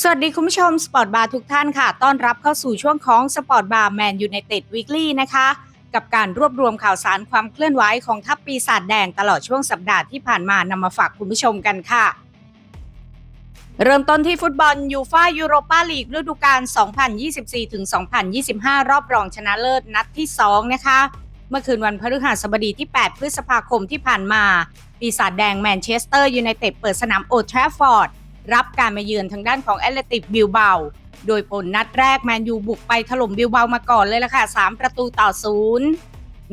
สวัสดีคุณผู้ชมสปอร์ตบาร์ทุกท่านค่ะ ต้อนรับเข้าสู่ช่วงของสปอร์ตบาร์แมนยูไนเต็ดวีคลี่นะคะ กับการรวบรวมข่าวสารความเคลื่อนไหวของทัพปีศาจแดงตลอดช่วงสัปดาห์ที่ผ่านมานำมาฝากคุณผู้ชมกันค่ะ เริ่มต้นที่ฟุตบอลยูฟ่ายูโรปาลีกฤดูกาล 2024-2025 รอบรองชนะเลิศนัดที่ 2 นะคะ เมื่อคืนวันพฤหัสบดีที่ 8 พฤษภาคมที่ผ่านมา ปีศาจแดงแมนเชสเตอร์ยูไนเต็ดเปิดสนามโอทราฟอร์ด รับการมาเยือนทางด้านของแอตเลติกบิลเบาโดยผลนัดแรกแมนยูบุกไปถล่มบิลเบามาก่อนเลยล่ะค่ะ 3 ประตูต่อศูนย์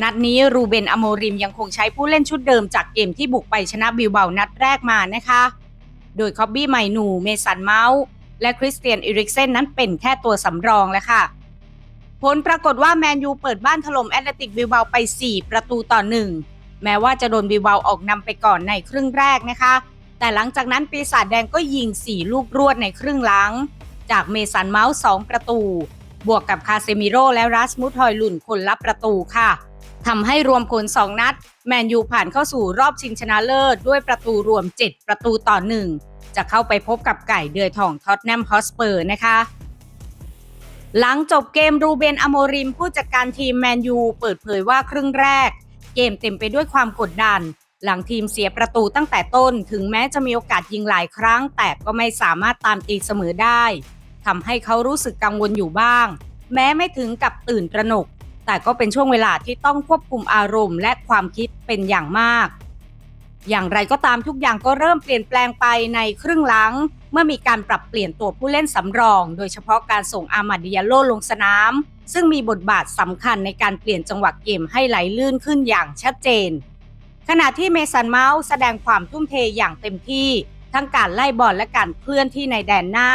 นัดนี้รูเบนอโมริมยังคงใช้ผู้เล่นชุดเดิมจากเกมที่บุกไปชนะบิลเบานัดแรกมานะคะ โดยคอบบี้ไมนูเมสันเมาส์และคริสเตียนอิริกเซนนั้นเป็นแค่ตัวสำรองแล้วค่ะ ผลปรากฏว่าแมนยูเปิดบ้านถล่มแอตเลติกบิลเบาไป 4 ประตูต่อหนึ่งแม้ว่าจะโดนบิลเบาออกนำไปก่อนในครึ่งแรกนะคะ แต่หลังจากนั้นปีศาจแดงก็ยิง 4 ลูกรวดในครึ่งหลัง จากเมสันเมาส์2ประตู บวกกับคาเซมิโร่และรัสมุทฮอยลุนคนละประตูค่ะทำให้รวมผล 2 นัด แมนยูผ่านเข้าสู่รอบชิงชนะเลิศ ด้วยประตูรวม 7 ประตูต่อ 1 จะเข้าไปพบกับไก่เดือยทองท็อตแนมฮอสเปอร์นะคะ หลังจบเกมรูเบนอโมริมผู้จัดการทีมแมนยูเปิดเผยว่าครึ่งแรก เกมเต็มไปด้วยความกดดัน หลังทีมเสียประตูตั้งแต่ต้น ถึงแม้จะมีโอกาสยิงหลายครั้ง แต่ก็ไม่สามารถตามตีเสมอได้ทำให้เขารู้สึกกังวลอยู่บ้าง แม้ไม่ถึงกับตื่นตระหนก แต่ก็เป็นช่วงเวลาที่ต้องควบคุมอารมณ์และความคิดเป็นอย่างมาก อย่างไรก็ตามทุกอย่างก็เริ่มเปลี่ยนแปลงไปในครึ่งหลัง เมื่อมีการปรับเปลี่ยนตัวผู้เล่นสำรอง โดยเฉพาะการส่งอามาดิยาโลลงสนาม ซึ่งมีบทบาทสำคัญในการเปลี่ยนจังหวะเกมให้ไหลลื่นขึ้นอย่างชัดเจน ขณะที่เมสันเมาส์แสดงความทุ่มเทอย่างเต็มที่ ทั้งการไล่บอลและการเคลื่อนที่ในแดนหน้า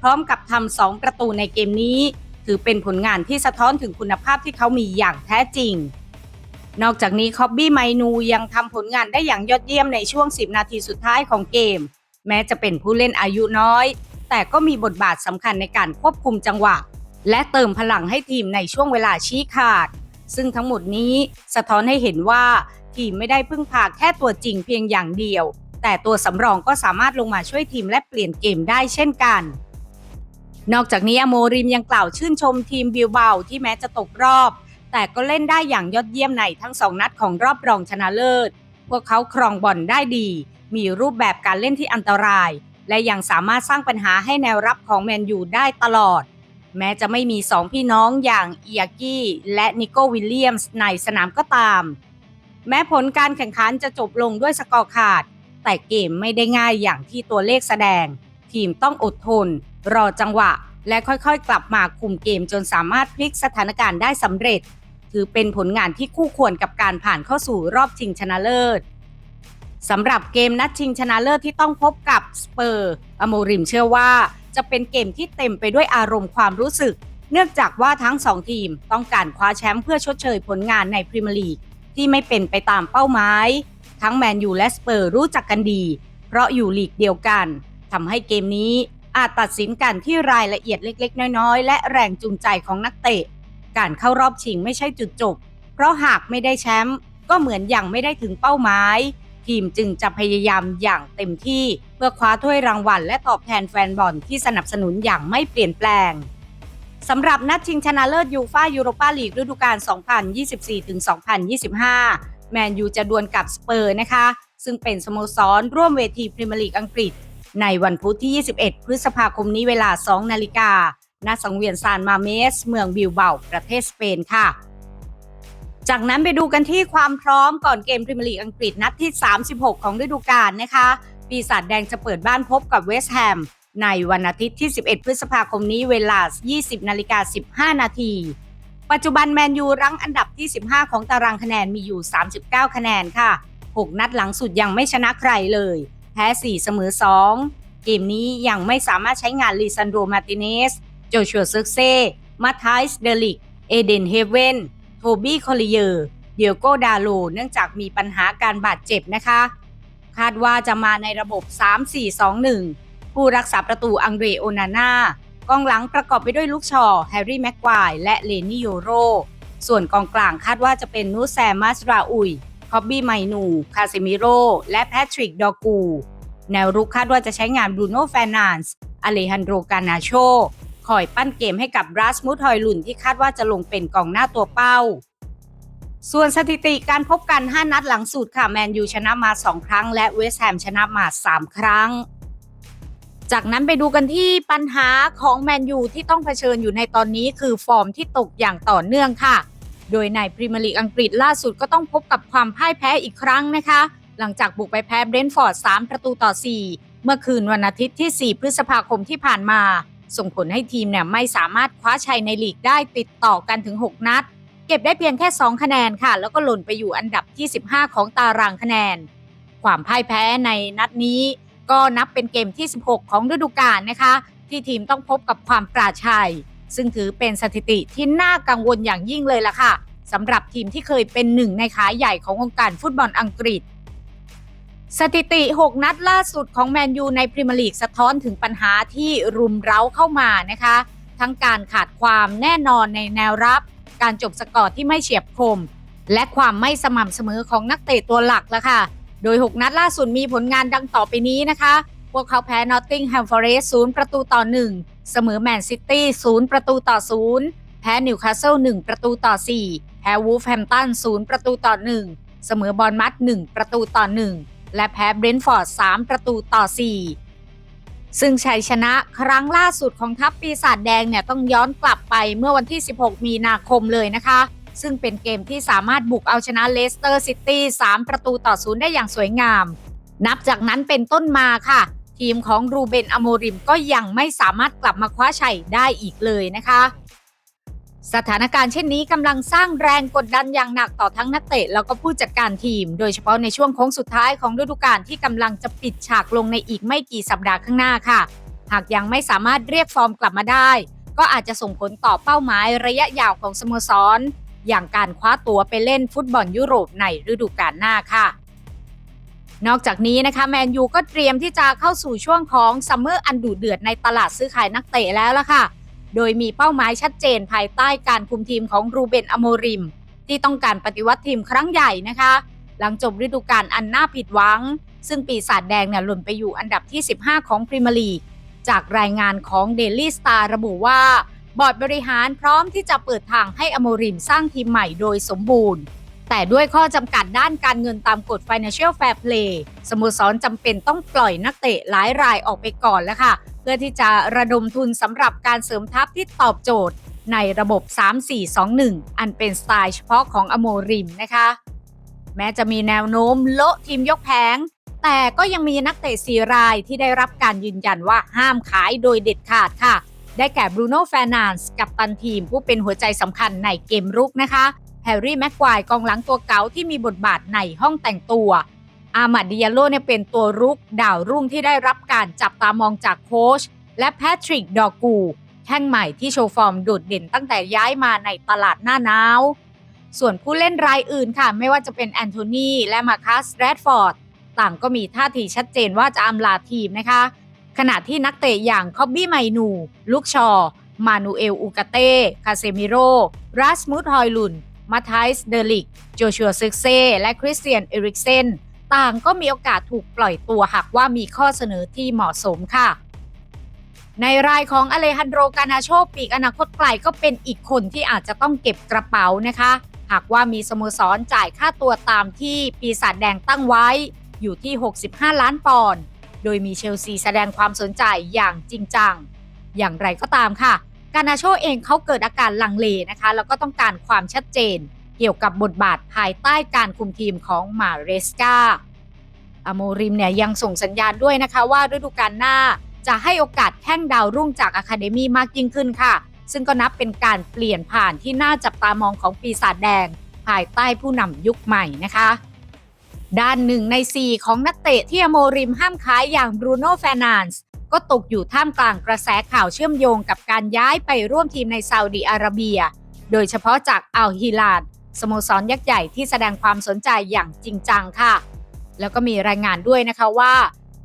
พร้อมกับทำสองประตูในเกมนี้ ถือเป็นผลงานที่สะท้อนถึงคุณภาพที่เขามีอย่างแท้จริง นอกจากนี้คอบบี้ไมนูยังทำผลงานได้อย่างยอดเยี่ยมในช่วง 10 นาทีสุดท้ายของเกม แม้จะเป็นผู้เล่นอายุน้อย แต่ก็มีบทบาทสำคัญในการควบคุมจังหวะ และเติมพลังให้ทีมในช่วงเวลาชี้ขาด ซึ่งทั้งหมดนี้สะท้อนให้เห็นว่า ทีมไม่ได้พึ่งพาแค่ตัวจริงเพียงอย่างเดียว แต่ตัวสำรองก็สามารถลงมาช่วยทีมและเปลี่ยนเกมได้เช่นกัน นอกจากนี้อโมริมยังกล่าวชื่นชมทีมบิลเบาที่แม้จะตกรอบ แต่ก็เล่นได้อย่างยอดเยี่ยมในทั้งสองนัดของรอบรองชนะเลิศ พวกเขาครองบอลได้ดี มีรูปแบบการเล่นที่อันตราย และยังสามารถสร้างปัญหาให้แนวรับของแมนยูได้ตลอดแม้จะไม่มีสองพี่น้องอย่างเอียกี้และนิโกวิลเลียมส์ในสนามก็ตาม แม้ผลการแข่งขันจะจบลงด้วยสกอร์ขาด แต่เกมไม่ได้ง่ายอย่างที่ตัวเลขแสดง ทีมต้องอดทน รอจังหวะ และค่อยๆ กลับมาคุมเกมจนสามารถพลิกสถานการณ์ได้สำเร็จ ถือเป็นผลงานที่คู่ควรกับการผ่านเข้าสู่รอบชิงชนะเลิศสำหรับเกมนัดชิงชนะเลิศที่ต้องพบกับสเปอร์อโมริมเชื่อว่าจะเป็นเกมที่เต็มไปด้วยอารมณ์ความรู้สึก เนื่องจากว่าทั้งสองทีมต้องการคว้าแชมป์เพื่อชดเชยผลงานในพรีเมียร์ลีก ที่ไม่เป็นไปตามเป้าหมาย ทั้งแมนยูและสเปอร์รู้จักกันดี เพราะอยู่ลีกเดียวกันทำให้เกมนี้อาจตัดสินกันที่รายละเอียดเล็ก ๆ น้อยๆ และแรงจูงใจของนักเตะ การเข้ารอบชิงไม่ใช่จุดจบ เพราะหากไม่ได้แชมป์ก็เหมือนยังไม่ได้ถึงเป้าหมาย ทีมจึงจะพยายามอย่างเต็มที่ เพื่อคว้าถ้วยรางวัล และตอบแทนแฟนบอลที่สนับสนุนอย่างไม่เปลี่ยนแปลง สำหรับนัดชิงชนะเลิศยูฟ่ายูโรปาลีกฤดูกาล 2024-2025 แมนยูจะดวลกับสเปอร์นะคะ ซึ่งเป็นสโมสรร่วมเวทีพรีเมียร์ลีกอังกฤษ ในวันพุธที่ 21 พฤษภาคมนี้เวลา 2 นาฬิกาณสังเวียนซานมาเมส เมืองบิลเบาประเทศสเปนค่ะ จากนั้นไปดูกันที่ความพร้อมก่อนเกมพรีเมียร์ลีกอังกฤษนัดที่ 36 ของฤดูกาลนะคะ ปีศาจแดงจะเปิดบ้านพบกับเวสต์แฮม ในวันอาทิตย์ที่ 11 พฤษภาคมนี้เวลา 20นาฬิกา15 นาที ปัจจุบันแมนยูรั้งอันดับที่ 15 ของตารางคะแนนมีอยู่ 39 คะแนนค่ะ 6 นัดหลังสุดยังไม่ชนะใครเลย แพ้ 4 เสมอ 2 เกมนี้ยังไม่สามารถใช้งานลีซันโดมาติเนส โจชัวเซิร์กเซ่มาทายส์เดลิก เอเดนเฮเวนโทบี้คอลิเยอร์ เดียโกดาโล เนื่องจากมีปัญหาการบาดเจ็บนะคะ คาดว่าจะมาในระบบ 3-4-2-1 ผู้รักษาประตูอังเดรโอนาน่ากองหลังประกอบไปด้วยลูกชอแฮร์รี่แม็กควายและเลนี่โยโร ส่วนกองกลางคาดว่าจะเป็นนูแซมัสราอุยคอบบี้ไมนู คาเซมิโร และแพทริก ดอกู แนวรุกคาดว่าจะใช้งานบรูโน่แฟนนานส์อเลฮันโดรกานาโชคอยปั้นเกมให้กับรัสมุทฮอยลุนที่คาดว่าจะลงเป็นกองหน้าตัวเป้า ส่วนสถิติการพบกัน 5 นัดหลังสุดค่ะ แมนยูชนะมา 2 ครั้ง และเวสต์แฮมชนะมา 3 ครั้ง จากนั้นไปดูกันที่ปัญหาของแมนยูที่ต้องเผชิญอยู่ในตอนนี้คือฟอร์มที่ตกอย่างต่อเนื่องค่ะ โดยในพรีเมียร์ลีกอังกฤษล่าสุดก็ต้องพบกับความพ่ายแพ้อีกครั้งนะคะ หลังจากบุกไปแพ้เบรนท์ฟอร์ด 3 ประตูต่อ 4 เมื่อคืนวันอาทิตย์ที่ 4 พฤษภาคมที่ผ่านมา ส่งผลให้ทีมเนี่ยไม่สามารถคว้าชัยในลีกได้ติดต่อกันถึง 6 นัด เก็บได้เพียงแค่ 2 คะแนนค่ะ แล้วก็หล่นไปอยู่อันดับที่ 15 ของตารางคะแนน ความพ่ายแพ้ในนัดนี้ ก็นับเป็นเกมที่ 16 ของฤดูกาลนะคะ ที่ทีมต้องพบกับความปราชัย ซึ่งถือเป็นสถิติที่น่ากังวลอย่างยิ่งเลยล่ะค่ะสำหรับทีมที่เคยเป็นหนึ่งในขาใหญ่ของวงค์การฟุตบอลอังกฤษ สถิติ 6 นัดล่าสุดของแมนยูในพรีเมียร์ลีกสะท้อนถึงปัญหาที่รุมเร้าเข้ามานะคะ ทั้งการขาดความแน่นอนในแนวรับ การจบสกอร์ที่ไม่เฉียบคม และความไม่สม่ำเสมอของนักเตะตัวหลักละค่ะ โดย 6 นัดล่าสุดมีผลงานดังต่อไปนี้นะคะ พวกเขาแพ้นอตติงแฮมฟอเรสต์ประตูต่อ 1 เสมอแมนซิตี้0ประตูต่อ0แพ้นิวคาสเซิล1ประตูต่อ 4 แพ้วูฟแฮมตัน0ประตูต่อ 1 เสมอบอลมัด1ประตูต่อ 1 และแพ้เบรนท์ฟอร์ด3ประตูต่อ 4ซึ่งชัยชนะครั้งล่าสุดของทัพปีศาจแดงเนี่ยต้องย้อนกลับไปเมื่อวันที่ 16 มีนาคมเลยนะคะ ซึ่งเป็นเกมที่สามารถบุกเอาชนะเลสเตอร์ซิตี้3ประตูต่อศูนย์ได้อย่างสวยงาม นับจากนั้นเป็นต้นมาค่ะ ทีมของรูเบนอโมริมก็ยังไม่สามารถกลับมาคว้าชัยได้อีกเลยนะคะสถานการณ์เช่นนี้กำลังสร้างแรงกดดันอย่างหนักต่อทั้งนักเตะแล้วก็ผู้จัดการทีม โดยเฉพาะในช่วงโค้งสุดท้ายของฤดูกาลที่กำลังจะปิดฉากลงในอีกไม่กี่สัปดาห์ข้างหน้าค่ะ หากยังไม่สามารถเรียกฟอร์มกลับมาได้ ก็อาจจะส่งผลต่อเป้าหมายระยะยาวของสโมสร อย่างการคว้าตัวไปเล่นฟุตบอลยุโรปในฤดูกาลหน้าค่ะ นอกจากนี้นะคะแมนยูก็เตรียมที่จะเข้าสู่ช่วงของซัมเมอร์อันดุเดือดในตลาดซื้อขายนักเตะแล้วล่ะค่ะ โดยมีเป้าหมายชัดเจนภายใต้การคุมทีมของรูเบนอโมริม ที่ต้องการปฏิวัติทีมครั้งใหญ่นะคะ หลังจบฤดูกาลอันน่าผิดหวัง ซึ่งปีศาจแดงเนี่ยหล่นไปอยู่อันดับที่ 15 ของพรีเมียร์ลีกจากรายงานของ Daily Star ระบุว่า บอร์ดบริหารพร้อมที่จะเปิดทางให้อโมริมสร้างทีมใหม่โดยสมบูรณ์ แต่ด้วยข้อจำกัดด้านการเงินตามกฎ Financial Fair Play สโมสรจำเป็นต้องปล่อยนักเตะหลายรายออกไปก่อนแล้วค่ะ เพื่อที่จะระดมทุนสำหรับการเสริมทัพที่ตอบโจทย์ ในระบบ 3-4-2-1 อันเป็นสไตล์เฉพาะของอโมริมนะคะ แม้จะมีแนวโน้มโละทีมยกแผงแต่ก็ยังมีนักเตะสีรายที่ได้รับการยืนยันว่าห้ามขายโดยเด็ดขาดค่ะ ได้แก่บรูโน่แฟร์นานส์กับตันทีมผู้เป็นหัวใจสำคัญในเกมรุกนะคะแฮร์รี่แม็กควายกองหลังตัวเก๋าที่มีบทบาทในห้องแต่งตัว อามาดิยาโลเนี่ยเป็นตัวรุกดาวรุ่งที่ได้รับการจับตามองจากโค้ชและแพทริกดอกูแข้งใหม่ที่โชว์ฟอร์มโดดเด่นตั้งแต่ย้ายมาในตลาดหน้าหนาว ส่วนผู้เล่นรายอื่นค่ะ ไม่ว่าจะเป็นแอนโทนีและมาคัสแรดฟอร์ดต่างก็มีท่าทีชัดเจนว่าจะอำลาทีมนะคะ ขณะที่นักเตะอย่างคอบบี้ไมนู ลูกชอ มานูเอล อูกาเต้ คาเซมิโรรัสมุดฮอยลุน มาไทส์เดลิก โจชัวซึกเซ่ และคริสเตียน เอริกเซน ต่างก็มีโอกาสถูกปล่อยตัวหากว่ามีข้อเสนอที่เหมาะสมค่ะ ในรายของอเลฮันโดรกานาโชปีกอนาคตไกลก็เป็นอีกคนที่อาจจะต้องเก็บกระเป๋านะคะ หากว่ามีสโมสรจ่ายค่าตัวตามที่ปีศาจแดงตั้งไว้อยู่ที่ 65 ล้านปอนด์ โดยมีเชลซีแสดงความสนใจอย่างจริงจัง อย่างไรก็ตามค่ะ กานาโชเองเขาเกิดอาการลังเลนะคะ แล้วก็ต้องการความชัดเจน เกี่ยวกับบทบาทภายใต้การคุมทีมของมาเรสกาอโมริมเนี่ยยังส่งสัญญาณด้วยนะคะว่าฤดูกาลหน้าจะให้โอกาสแข้งดาวรุ่งจากอะคาเดมีมากยิ่งขึ้นค่ะ ซึ่งก็นับเป็นการเปลี่ยนผ่านที่น่าจับตามองของปีศาจแดง ภายใต้ผู้นำยุคใหม่นะคะ ด้านหนึ่งใน 4 ของนักเตะที่อโมริมห้ามขายอย่างบรูโน่แฟนานส์ก็ตกอยู่ท่ามกลางกระแสข่าวเชื่อมโยงกับการย้ายไปร่วมทีมในซาอุดีอาระเบีย โดยเฉพาะจากอัลฮิลาดสโมสรยักษ์ใหญ่ที่แสดงความสนใจอย่างจริงจังค่ะ แล้วก็มีรายงานด้วยนะคะว่า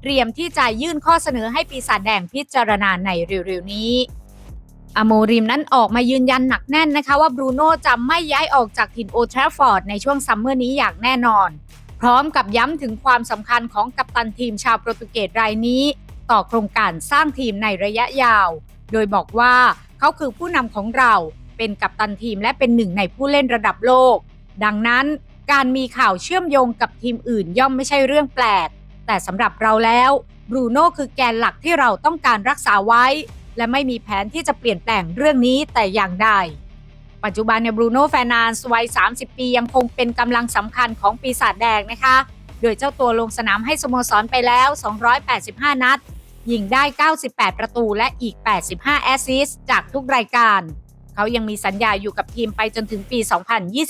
เตรียมที่จะยื่นข้อเสนอให้ปีศาจแดงพิจารณาในเร็วๆนี้อโมริมนั้นออกมายืนยันหนักแน่นนะคะว่าบรูโน่จะไม่ย้ายออกจากถิ่นโอทราฟอร์ดในช่วงซัมเมอร์นี้อย่างแน่นอน พร้อมกับย้ำถึงความสำคัญของกัปตันทีมชาวโปรตุเกสรายนี้ ต่อโครงการสร้างทีมในระยะยาว โดยบอกว่าเขาคือผู้นำของเรา เป็นกัปตันทีมและเป็นหนึ่งในผู้เล่นระดับโลก ดังนั้นการมีข่าวเชื่อมโยงกับทีมอื่นย่อมไม่ใช่เรื่องแปลก แต่สำหรับเราแล้วบรูโน่คือแกนหลักที่เราต้องการรักษาไว้ และไม่มีแผนที่จะเปลี่ยนแปลงเรื่องนี้แต่อย่างใด ปัจจุบันเนี่ยบรูโน่แฟนานส์วัย 30 ปียังคงเป็นกำลังสำคัญของปีศาจแดงนะคะ โดยเจ้าตัวลงสนามให้สโมสรไปแล้ว 285 นัด ยิงได้ 98 ประตูและอีก 85 แอสซิสต์จากทุกรายการ เขายังมีสัญญาอยู่กับทีมไปจนถึงปี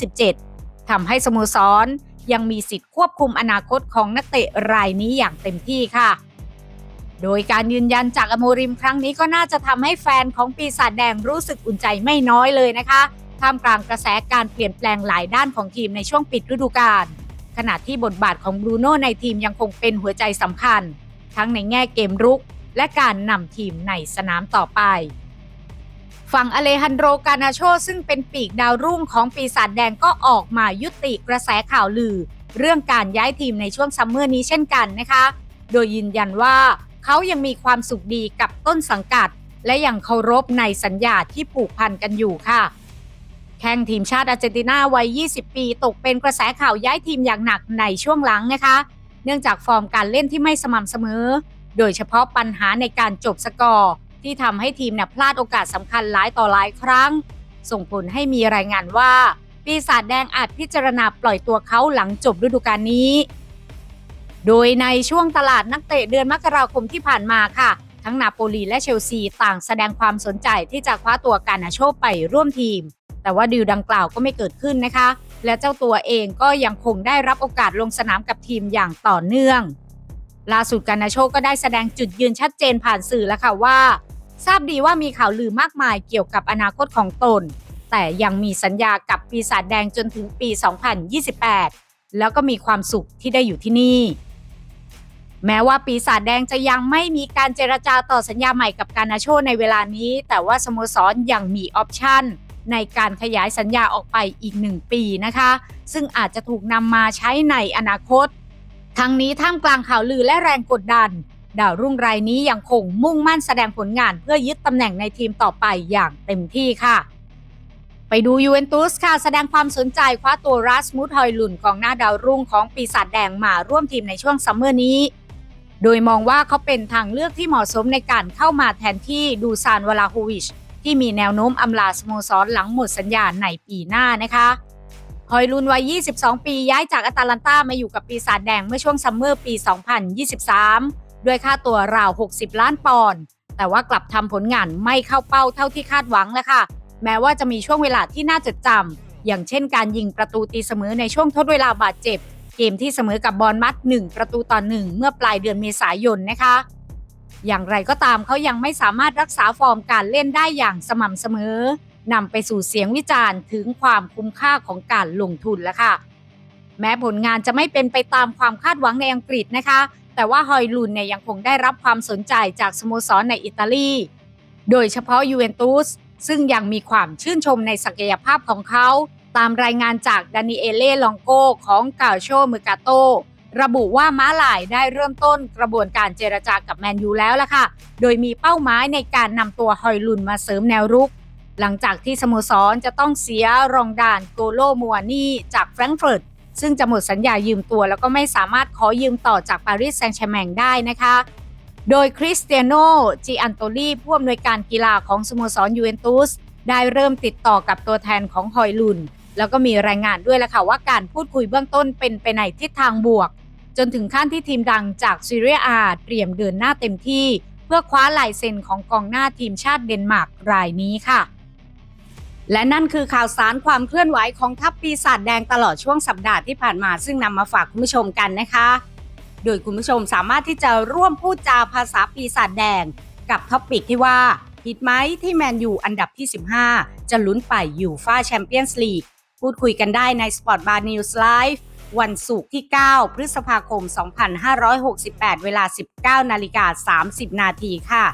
2027 ทำให้สโมสรยังมีสิทธิ์ควบคุมอนาคตของนักเตะรายนี้อย่างเต็มที่ค่ะ โดยการยืนยันจากอโมริมครั้งนี้ก็น่าจะทำให้แฟนของปีศาจแดงรู้สึกอุ่นใจไม่น้อยเลยนะคะ ท่ามกลางกระแสการเปลี่ยนแปลงหลายด้านของทีมในช่วงปิดฤดูกาลขณะที่บทบาทของบรูโน่ในทีมยังคงเป็นหัวใจสำคัญ ทั้งในแง่เกมรุก และการนำทีมในสนามต่อไปฝั่งอเลฮันโดรกานาโชซึ่งเป็นปีกดาวรุ่งของปีศาจแดงก็ออกมายุติกระแสข่าวลือ เรื่องการย้ายทีมในช่วงซัมเมอร์นี้เช่นกันนะคะ โดยยืนยันว่าเขายังมีความสุขดีกับต้นสังกัด และยังเคารพในสัญญาที่ผูกพันกันอยู่ค่ะ แข่งทีมชาติอาร์เจนตินาวัย 20 ปี ตกเป็นกระแสข่าวย้ายทีมอย่างหนักในช่วงหลังนะคะ เนื่องจากฟอร์มการเล่นที่ไม่สม่ำเสมอ โดยเฉพาะปัญหาในการจบสกอร์ ที่ทำให้ทีมเนี่ยพลาดโอกาสสำคัญหลายต่อหลายครั้ง ส่งผลให้มีรายงานว่า ปีศาจแดงอาจพิจารณาปล่อยตัวเขาหลังจบฤดูกาลนี้ โดยในช่วงตลาดนักเตะเดือนมกราคมที่ผ่านมาค่ะ ทั้งนาโปลีและเชลซีต่างแสดงความสนใจที่จะคว้าตัวการนาโชไปร่วมทีม แต่ว่าดีลดังกล่าวก็ไม่เกิดขึ้นนะคะ และเจ้าตัวเองก็ยังคงได้รับโอกาสลงสนามกับทีมอย่างต่อเนื่องล่าสุดกานาโชก็ได้แสดงจุดยืนชัดเจนผ่านสื่อแล้วค่ะว่า ทราบดีว่ามีข่าวลือมากมายเกี่ยวกับอนาคตของตน แต่ยังมีสัญญากับปีศาจแดงจนถึงปี 2028 แล้วก็มีความสุขที่ได้อยู่ที่นี่ แม้ว่าปีศาจแดงจะยังไม่มีการเจรจาต่อสัญญาใหม่กับกานาโชในเวลานี้ แต่ว่าสโมสรยังมีออปชั่น ในการขยายสัญญาออกไปอีกหนึ่งปีนะคะ ซึ่งอาจจะถูกนำมาใช้ในอนาคต ทั้งนี้ท่ามกลางข่าวลือและแรงกดดัน ดาวรุ่งรายนี้ยังคงมุ่งมั่นแสดงผลงานเพื่อยึดตำแหน่งในทีมต่อไปอย่างเต็มที่ค่ะ ไปดูยูเวนตุสค่ะ แสดงความสนใจคว้าตัวรัสมุดฮอยลุนของหน้าดาวรุ่งของปีศาจแดงมาร่วมทีมในช่วงซัมเมอร์นี้โดยมองว่าเขาเป็นทางเลือกที่เหมาะสมในการเข้ามาแทนที่ดูซานวลาโฮวิช ที่มีแนวโน้มอำลาสโมสรหลังหมดสัญญาในปีหน้านะคะฮอยลุนวัย 22 ปีย้ายจากอาตาลันตามาอยู่กับปีศาจแดงเมื่อช่วงซัมเมอร์ปี 2023 ด้วยค่าตัวราว 60 ล้านปอนด์แต่ว่ากลับทำผลงานไม่เข้าเป้าเท่าที่คาดหวังแล้วค่ะ แม้ว่าจะมีช่วงเวลาที่น่าจดจำอย่างเช่นการยิงประตูตีเสมอในช่วงทดเวลาบาดเจ็บ เกมที่เสมอกับบอลมัด 1 ประตูต่อหนึ่งเมื่อปลายเดือนเมษายนนะคะ อย่างไรก็ตามเขายังไม่สามารถรักษาฟอร์มการเล่นได้อย่างสม่ำเสมอนำไปสู่เสียงวิจารณ์ถึงความคุ้มค่าของการลงทุนแล้วค่ะ แม้ผลงานจะไม่เป็นไปตามความคาดหวังในอังกฤษนะคะ แต่ว่าฮอยลุนเนี่ยยังคงได้รับความสนใจจากสโมสรในอิตาลี โดยเฉพาะยูเวนตุสซึ่งยังมีความชื่นชมในศักยภาพของเขา ตามรายงานจากดานิเอเล่ลองโกของกาโชเมกาโต ระบุว่าม้าลายได้เริ่มต้นกระบวนการเจรจากับแมนยูแล้วล่ะค่ะ โดยมีเป้าหมายในการนำตัวฮอยลุนมาเสริมแนวรุก หลังจากที่สโมสรจะต้องเสียรองดานโกโลมัวนี่จากแฟรงก์เฟิร์ตซึ่งจะหมดสัญญายืมตัว แล้วก็ไม่สามารถขอยืมต่อจากปารีสแซงต์แชร์แมงได้นะคะ โดยคริสเตียโนจิอันโตลีผู้อำนวยการกีฬาของสโมสรยูเวนตุสได้เริ่มติดต่อกับตัวแทนของฮอยลุนแล้วก็มีรายงานด้วยแหละค่ะว่าการพูดคุยเบื้องต้นเป็นไปในทิศทางบวก จนถึงขั้นที่ทีมดังจากซีเรียอาเตรียมเดินหน้าเต็มที่ เพื่อคว้าลายเซ็นของกองหน้าทีมชาติเดนมาร์กรายนี้ค่ะ และนั่นคือข่าวสารความเคลื่อนไหวของทัพปีศาจแดงตลอดช่วงสัปดาห์ที่ผ่านมาซึ่งนำมาฝากคุณผู้ชมกันนะคะ โดยคุณผู้ชมสามารถที่จะร่วมพูดจาภาษาปีศาจแดง กับท็อปิกที่ว่าผิดไหมที่แมนยูอันดับที่ 15 จะลุ้นไปอยู่ฟ้าแชมเปี้ยนส์ลีกพูดคุยกันได้ใน Spot Bar News Live วันศุกร์ที่ 9 พฤษภาคม 2568 เวลา 19 นาฬิกา 30 นาทีค่ะ